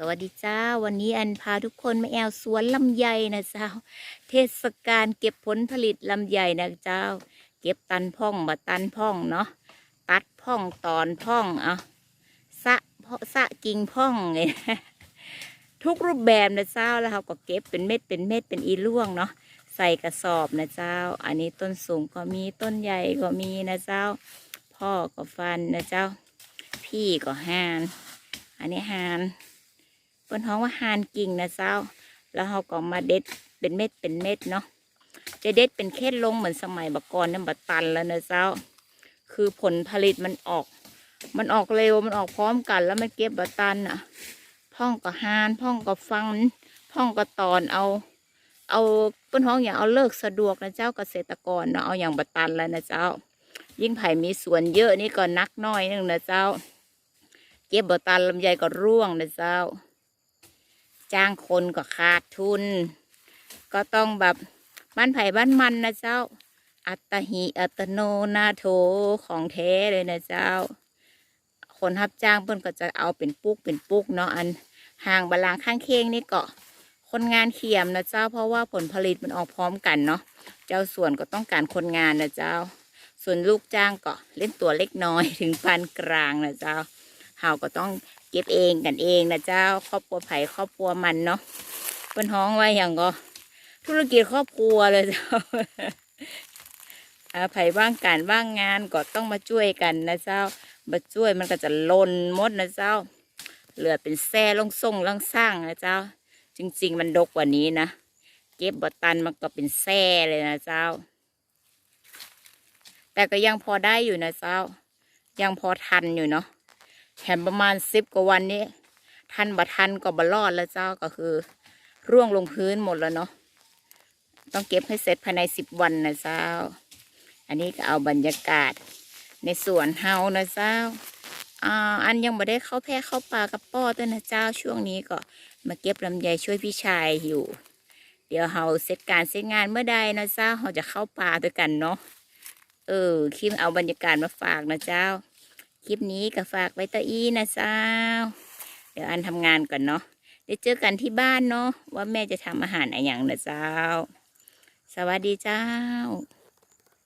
สวัสดีจ้า วันนี้อันพาทุกคนมาแอวสวนลำไยนะเจ้า เทศกาลเก็บผลผลิตลำไยนะเจ้า เก็บตันพ่องมาตันพ่องเนาะตัดพ่องตอนพ่องเอาสะพาะสะกิ่งพ่องไงทุกรูปแบบนะเจ้าแล้วเราก็เก็บเป็นเม็ดเป็นเม็ดเป็นอีล่วงเนาะใส่กระสอบนะเจ้า อันนี้ต้นสูงก็มีต้นใหญ่ก็มีนะเจ้า พ่อก็ฟันนะเจ้า พี่ก็หาน อันนี้หาน เปิ้นฮ้องว่าหานกิ่งนะเจ้า แล้วเราก็มาเด็ดเป็นเม็ดเป็นเม็ดเนาะจะเด็ดเป็นเคล็ดลงเหมือนสมัยบักกอนนั่นบัดตันแล้วนะเจ้า คือผลผลิตมันออก มันออกเร็วมันออกพร้อมกัน แล้วมันเก็บบัดตันอะพ่องก็หานพ่องก็ฟังพ่องก็ตอนเอา เอาเปิ้นฮ้องอย่างเอาเลิกสะดวกนะเจ้าเกษตรกรเนาะเอาอย่างบัดตันแล้วนะเจ้า ยิ่งไผ่มีสวนเยอะนี่ก็นักน้อยนึงนะเจ้า เก็บบัดตันลำไยก็ร่วงนะเจ้า จ้างคนก็ขาดทุน ก็ต้องแบบบ้านไผ่บ้านมันนะเจ้า อัตหิอัตโนนาโถของแท้เลยนะเจ้า คนรับจ้างเพิ่นก็จะเอาเป็นปุกเป็นปุกเนาะอันห่างบาลางข้างเคียงนี่ก็คนงานเขียมนะเจ้าเพราะว่าผลผลิตมันออกพร้อมกันเนาะเจ้าส่วนก็ต้องการคนงานนะเจ้า ส่วนลูกจ้างก็เล่นตัวเล็กน้อยถึงปานกลางนะเจ้าเฮาก็ต้อง เก็บเองกันเองนะเจ้าครอบครัวไผ่ครอบครัวมันเนาะเพิ่นฮ้องไว้อย่างก็ธุรกิจครอบครัวเลยเจ้าอาไผ่ว่างการว่างงานก็ต้องมาช่วยกันนะเจ้ามาช่วยมันก็จะลนหมดนะเจ้า เหลือเป็นแซ่ลงส่งลงสร้างนะเจ้า จริง ๆ มันดกกว่านี้นะเก็บบอตันมันก็เป็นแซ่เลยนะเจ้า แต่ก็ยังพอได้อยู่นะเจ้า ยังพอทันอยู่เนาะ แถมประมาณสิบกว่าวันนี้ ทันบ่ทันก็บรอดแล้วเจ้าก็คือ ร่วงลงพื้นหมดแล้วเนาะต้องเก็บให้เสร็จภายในสิบวันนะเจ้า อันนี้ก็เอาบรรยากาศในสวนเฮานะเจ้าอ่าอันยังไม่ได้เข้าแพร่เข้าป่ากับป้อด้วยนะเจ้าช่วงนี้ก็มาเก็บลำไยช่วยพี่ชายอยู่ เดี๋ยวเฮาเสร็จการเสร็จงานเมื่อใดนะเจ้าเราจะเข้าป่าด้วยกันเนาะเออคลิปเอาบรรยากาศมาฝากนะเจ้า คลิปนี้ก็ฝากไว้ตะอีนะเจ้าเดี๋ยวอันทำงานก่อนเนาะเดี๋ยวเจอกันที่บ้านเนาะว่าแม่จะทำอาหารอะไรอย่างนะเจ้าสวัสดีเจ้า